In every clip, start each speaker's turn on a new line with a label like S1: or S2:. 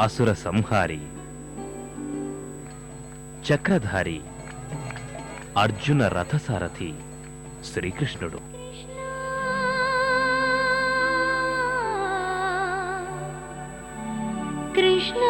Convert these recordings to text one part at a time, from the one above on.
S1: అసుర సంహారి. చక్రధారి. అర్జున రథసారథి శ్రీకృష్ణుడు.
S2: కృష్ణ.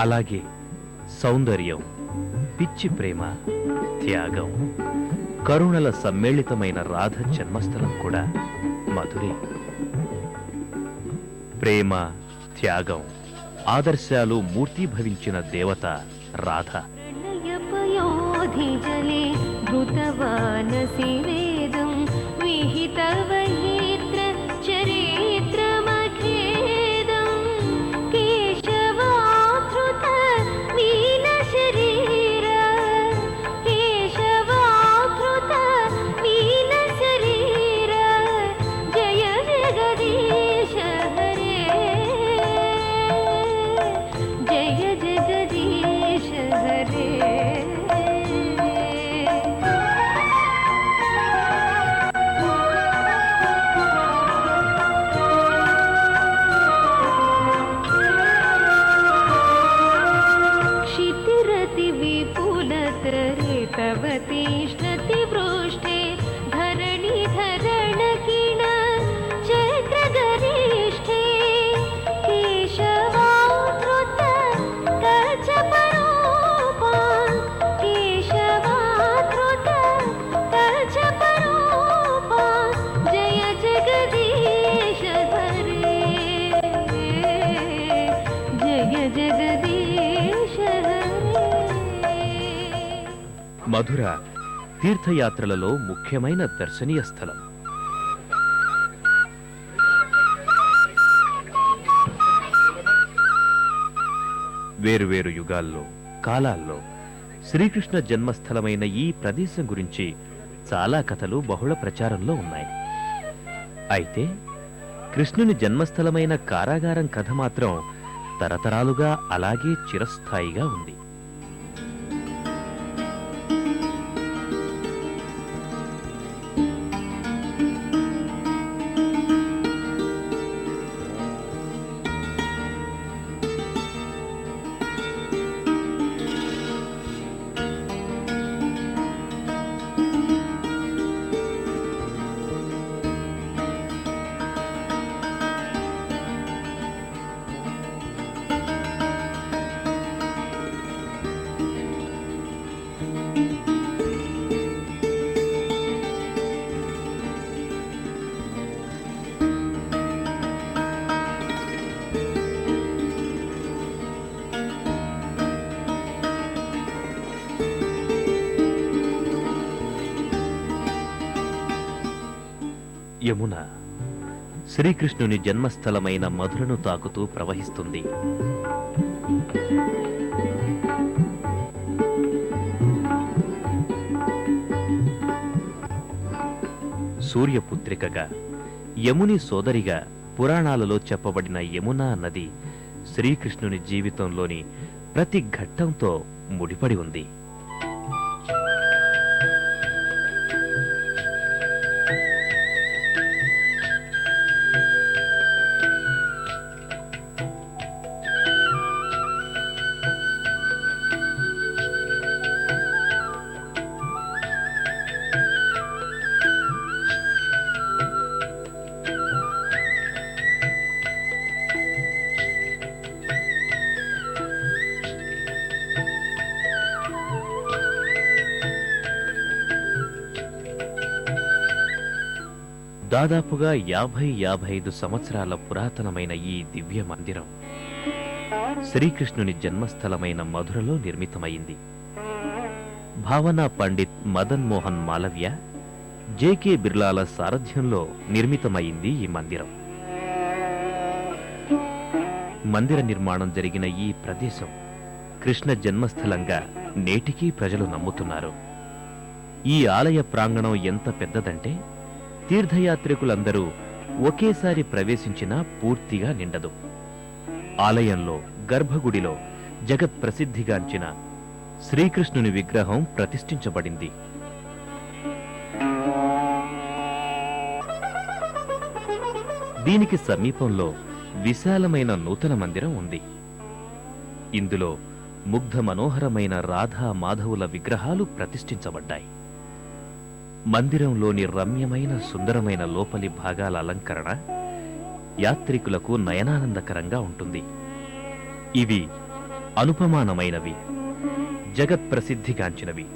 S1: అలాగే సౌందర్యం పిచ్చి ప్రేమ త్యాగం కరుణల సమ్మేళితమైన రాధ జన్మస్థలం కూడా మధురే. ప్రేమ త్యాగం ఆదర్శాలు మూర్తీభవించిన దేవత రాధ. ृष्टि
S2: धरणी धरणीष्ठे केशवाज प्रो केशवा कृतमा जय जगदीश हरि। जय जगदीश
S1: मधुरा తీర్థయాత్రలలో ముఖ్యమైన దర్శనీయ స్థలం. వేరువేరు యుగాల్లో కాలాల్లో శ్రీకృష్ణ జన్మస్థలమైన ఈ ప్రదేశం గురించి చాలా కథలు బహుళ ప్రచారంలో ఉన్నాయి. అయితే కృష్ణుని జన్మస్థలమైన కారాగారం కథ మాత్రం తరతరాలుగా అలాగే చిరస్థాయిగా ఉంది. యమున శ్రీకృష్ణుని జన్మస్థలమైన మధురను తాకుతూ ప్రవహిస్తుంది. సూర్యపుత్రికగా యముని సోదరిగా పురాణాలలో చెప్పబడిన యమునా నది శ్రీకృష్ణుని జీవితంలోని ప్రతి ఘట్టంతో ముడిపడి ఉంది. దాదాపుగా యాభై యాభై ఐదు సంవత్సరాల పురాతనమైన ఈ దివ్య మందిరం శ్రీకృష్ణుని జన్మస్థలమైన మధురలో నిర్మితమైంది. భావనా పండిత్ మదన్ మోహన్ మాలవ్య జేకే బిర్లాల సారథ్యంలో నిర్మితమైంది ఈ మందిరం. మందిర నిర్మాణం జరిగిన ఈ ప్రదేశం కృష్ణ జన్మస్థలంగా నేటికీ ప్రజలు నమ్ముతున్నారు. ఈ ఆలయ ప్రాంగణం ఎంత పెద్దదంటే తీర్థయాత్రికులందరూ ఒకేసారి ప్రవేశించినా పూర్తిగా నిండదు. ఆలయంలో గర్భగుడిలో జగత్ ప్రసిద్ధిగాంచిన శ్రీకృష్ణుని విగ్రహం ప్రతిష్ఠించబడింది. దీనికి సమీపంలో విశాలమైన నూతన మందిరం ఉంది. ఇందులో ముగ్ధ మనోహరమైన రాధా మాధవుల విగ్రహాలు ప్రతిష్ఠించబడ్డాయి. మందిరంలోని రమ్యమైన సుందరమైన లోపలి భాగాల అలంకరణ యాత్రికులకు నయనానందకరంగా ఉంటుంది. ఇవి అనుపమానమైనవి జగత్ప్రసిద్ధిగాంచినవి.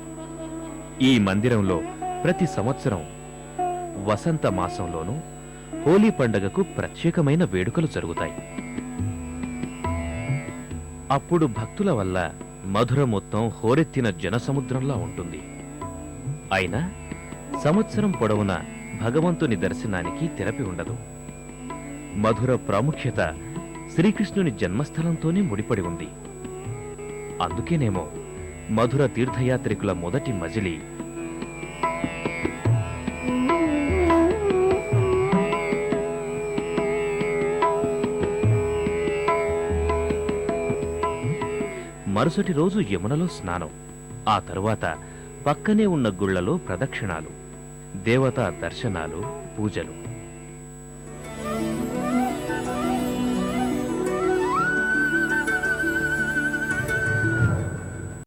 S1: ఈ మందిరంలో ప్రతి సంవత్సరం వసంత మాసంలోనూ హోలీ పండగకు ప్రత్యేకమైన వేడుకలు జరుగుతాయి. అప్పుడు భక్తుల వల్ల మధుర మొత్తం హోరెత్తిన జనసముద్రంలా ఉంటుంది. అయినా సంవత్సరం పొడవునా భగవంతుని దర్శనానికి తెరపి ఉండదు. మధుర ప్రాముఖ్యత శ్రీకృష్ణుని జన్మస్థలంతోనే ముడిపడి ఉంది. అందుకేనేమో మధుర తీర్థయాత్రికుల మొదటి మజిలి. మరుసటి రోజు యమునలో స్నానం. ఆ తరువాత పక్కనే ఉన్న గుళ్ళలో ప్రదక్షిణాలు. దేవతా దర్శనాలు పూజలు.